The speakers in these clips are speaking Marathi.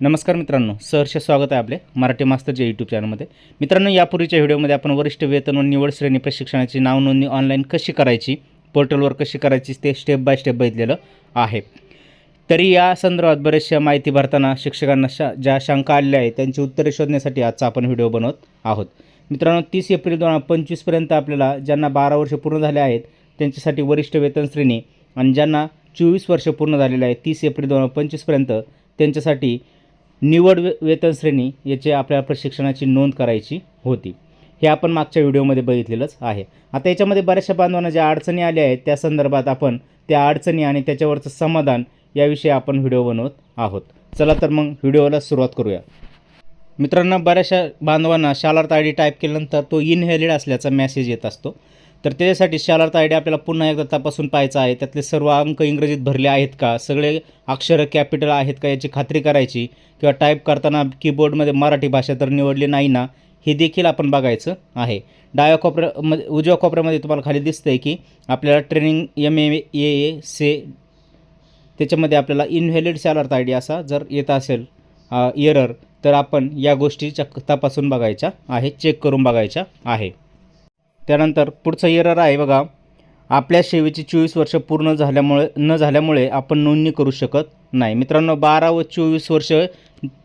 नमस्कार मित्रांनो सहर्ष स्वागत आहे आपले मराठी मास्तरच्या यूट्यूब चॅनलमध्ये मित्रांनो यापूर्वीच्या व्हिडिओमध्ये आपण वरिष्ठ वेतन व निवड श्रेणी प्रशिक्षणाची नावनोंदणी ऑनलाईन कशी करायची पोर्टलवर कशी करायची ते स्टेप बाय स्टेप बघितलेलं आहे. तरी या संदर्भात बरेचशा माहिती भरताना शिक्षकांना शा ज्या शंका आलेल्या आहेत त्यांची उत्तरे शोधण्यासाठी आजचा आपण व्हिडिओ बनवत आहोत. मित्रांनो तीस एप्रिल दोन हजार पंचवीसपर्यंत आपल्याला ज्यांना बारा वर्ष पूर्ण झाले आहेत त्यांच्यासाठी वरिष्ठ वेतन श्रेणी आणि ज्यांना चोवीस वर्ष पूर्ण झालेले आहे तीस एप्रिल दोन हजार पंचवीसपर्यंत त्यांच्यासाठी निवड वे वेतन श्रेणी याची आपल्या प्रशिक्षणाची नोंद करायची होती. हे आपण मागच्या व्हिडिओमध्ये बघितलेलंच आहे. आता याच्यामध्ये बऱ्याचशा बांधवांना ज्या अडचणी आल्या आहेत त्या संदर्भात आपण त्या अडचणी आणि त्याच्यावरचं समाधान याविषयी आपण व्हिडिओ बनवत आहोत. चला तर मग व्हिडिओला सुरुवात करूया. मित्रांनो बऱ्याचशा बांधवांना शालार्थ आय डी टाईप केल्यानंतर तो इनव्हॅलिड असल्याचा मेसेज येत असतो. तर त्याच्यासाठी शालार्थ आय डी आपल्याला पुन्हा एकदा तपासून पाहायचा आहे. त्यातले सर्व अंक इंग्रजीत भरले आहेत का? सगळे अक्षरं कॅपिटल आहेत का याची खात्री करायची? किंवा टाईप करताना कीबोर्डमध्ये मराठी भाषा तर निवडली नाही ना? हे देखील आपण बघायचं आहे. डाव्या कोपऱ्यामध्ये उजव्या कोपऱ्यामध्ये तुम्हाला खाली दिसतं आहे की आपल्याला training M A A A से त्याच्यामध्ये आपल्याला इनव्हॅलिड सॅलर्थ आय डी असा जर येत असेल एरर तर आपण या गोष्टी चक तपासून बघायच्या आहे चेक करून बघायच्या आहे. त्यानंतर पुढचं एरर आहे बघा. आपल्या सेवेची चोवीस वर्ष पूर्ण झाल्यामुळे न झाल्यामुळे आपण नोंदणी करू शकत नाही. मित्रांनो बारा व चोवीस वर्ष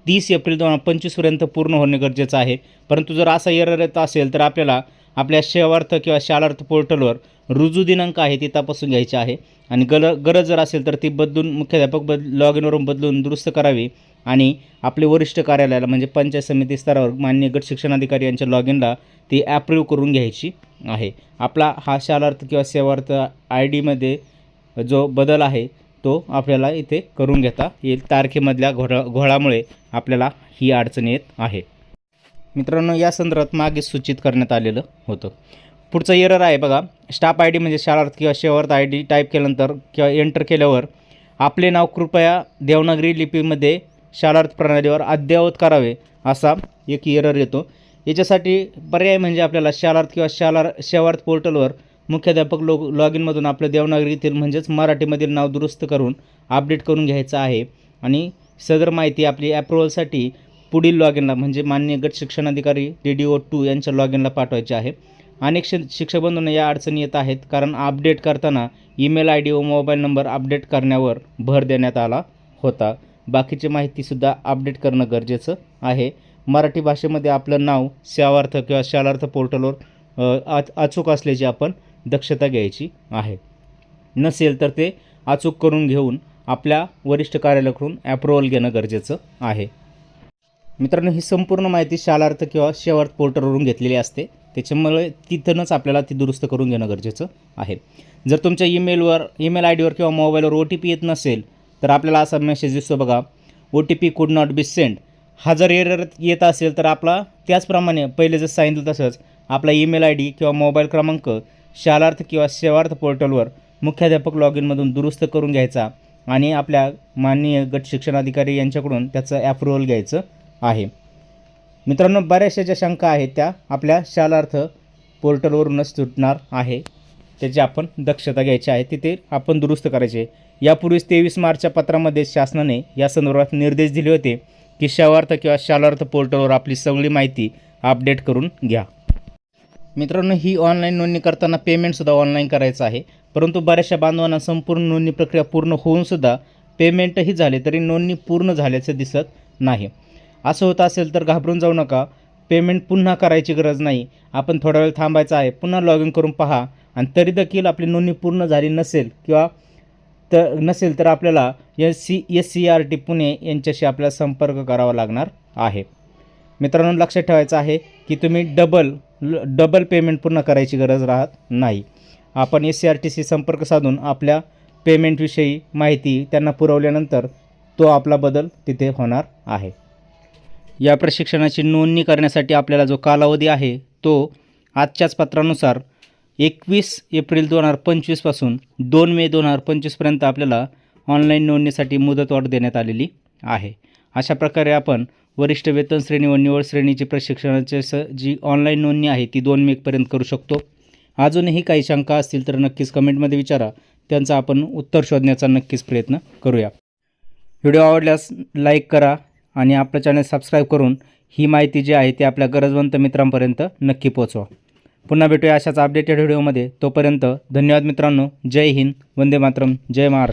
तीस एप्रिल दोन हजार पंचवीसपर्यंत पूर्ण होणे गरजेचं आहे. परंतु जर असा एरर येत असेल तर आपल्याला आपल्या सेवार्थ किंवा शालार्थ पोर्टलवर रुजू दिनांक आहे ती तपासून घ्यायची आहे. आणि गल गरज जर असेल तर ती बदलून मुख्याध्यापक बद लॉग इनवरून बदलून दुरुस्त करावी. आणि आपले वरिष्ठ कार्यालयाला म्हणजे पंचायत समिती स्तरावर मान्य गट शिक्षणाधिकारी यांच्या लॉग इनला ती ॲप्रूव्ह करून घ्यायची आहे. आपला हा शालार्थ किंवा सेवार्थ आय डीमध्ये जो बदल आहे तो आपल्याला इथे करून घेता येईल. तारखेमधल्या घोळा घोळामुळे आपल्याला ही अडचण येत आहे. मित्रांनो या संदर्भात मागे सूचित करण्यात आलेलं होतं. पुढचं एरर आहे बघा. स्टाफ आय डी म्हणजे शाळार्थ किंवा शेवार्थ आय डी टाईप केल्यानंतर किंवा एंटर केल्यावर आपले नाव कृपया देवनागरी लिपीमध्ये शालार्थ प्रणालीवर अद्ययावत करावे असा एक एरर येतो. याच्यासाठी पर्याय म्हणजे आपल्याला शालार्थ किंवा शालार शेवार्थ पोर्टलवर मुख्याध्यापक लो लॉग इनमधून आपलं देवनागरीतील म्हणजेच मराठीमधील नाव दुरुस्त करून अपडेट करून घ्यायचं आहे. आणि सदर माहिती आपली ॲप्रुव्हलसाठी पुढील लॉग इनला म्हणजे मान्य गट शिक्षणाधिकारी डी डी ओ टू यांच्या लॉग इनला पाठवायचे आहे. अनेक शि शिक्षकबंधूंना या अडचणी येत आहेत कारण अपडेट करताना ईमेल आय डी व मोबाईल नंबर अपडेट करण्यावर भर देण्यात आला होता. बाकीची माहितीसुद्धा अपडेट करणं गरजेचं आहे. मराठी भाषेमध्ये आपलं नाव सेवार्थ किंवा शालार्थ पोर्टलवर अचूक असल्याची आपण दक्षता घ्यायची आहे. नसेल तर ते अचूक करून घेऊन आपल्या वरिष्ठ कार्यालयाकडून ॲप्रुव्हल घेणं गरजेचं आहे. मित्रांनो ही संपूर्ण माहिती शालार्थ किंवा शेवार्थ पोर्टलवरून घेतलेली असते. त्याच्यामुळे तिथूनच आपल्याला ती दुरुस्त करून घेणं गरजेचं आहे. जर तुमच्या ईमेलवर ईमेल आय डीवर किंवा मोबाईलवर ओ टी पी येत नसेल तर आपल्याला असा मेसेज दिसतो बघा O T P could not be send हा जर एरर येत असेल तर आपला त्याचप्रमाणे पहिले जसं सांगितलं तसंच आपला ईमेल आय डी किंवा मोबाईल क्रमांक शालार्थ किंवा सेवार्थ पोर्टलवर मुख्याध्यापक लॉग इनमधून दुरुस्त करून घ्यायचा आणि आपल्या माननीय गट शिक्षणाधिकारी यांच्याकडून त्याचं ॲप्रुव्हल घ्यायचं आहे. मित्रांनो बऱ्याचशा ज्या शंका आहेत त्या आपल्या शालार्थ पोर्टलवरूनच सुटणार आहे. त्याची आपण दक्षता घ्यायची आहे. तिथे आपण दुरुस्त करायचे. यापूर्वीच तेवीस मार्चच्या पत्रामध्ये शासनाने या संदर्भात निर्देश दिले होते की शावार्थ किंवा शालार्थ पोर्टलवर आपली सगळी माहिती अपडेट करून घ्या. मित्रांनो ही ऑनलाईन नोंदणी करताना पेमेंटसुद्धा ऑनलाईन करायचं आहे. परंतु बऱ्याचशा बांधवांना संपूर्ण नोंदणी प्रक्रिया पूर्ण होऊनसुद्धा पेमेंटही झाले तरी नोंदणी पूर्ण झाल्याचं दिसत नाही. असं होत असेल तर घाबरून जाऊ नका. पेमेंट पुन्हा करायची गरज नाही. आपण थोडा वेळ थांबायचं आहे. पुन्हा लॉग इन करून पहा. आणि तरी देखील आपली नोंदणी पूर्ण झाली नसेल किंवा तर नसेल तर आपल्याला S C S C R T Pune यांच्याशी आपल्याला संपर्क करावा लागणार आहे. मित्रांनो लक्षात ठेवायचं आहे की तुम्ही डबल डबल पेमेंट पूर्ण करायची गरज राहत नाही. आपण एस सी आर टीशी संपर्क साधून आपल्या पेमेंटविषयी माहिती त्यांना पुरवल्यानंतर तो आपला बदल तिथे होणार आहे. या प्रशिक्षणाची नोंदणी करण्यासाठी आपल्याला जो कालावधी आहे तो आजच्याच पत्रानुसार एकवीस एप्रिल दोन हजार पंचवीसपासून दोन मे दोन हजार पंचवीसपर्यंत आपल्याला ऑनलाईन नोंदणीसाठी मुदतवाढ देण्यात आलेली आहे. अशा प्रकारे आपण वरिष्ठ वेतन श्रेणी व निवड श्रेणीची प्रशिक्षणाची स जी ऑनलाईन नोंदणी आहे ती दोन मेपर्यंत करू शकतो. अजूनही काही शंका असतील तर नक्कीच कमेंटमध्ये विचारा. त्यांचा आपण उत्तर शोधण्याचा नक्कीच प्रयत्न करूया. व्हिडिओ आवडल्यास लाईक करा आणि आपलं चॅनल सबस्क्राईब करून ही माहिती जी आहे ती आपल्या गरजवंत मित्रांपर्यंत नक्की पोचवा पुन्हा भेटूया अशाच अपडेटेड व्हिडिओमध्ये तोपर्यंत धन्यवाद मित्रांनो. जय हिंद. वंदे मातरम. जय महाराष्ट्र.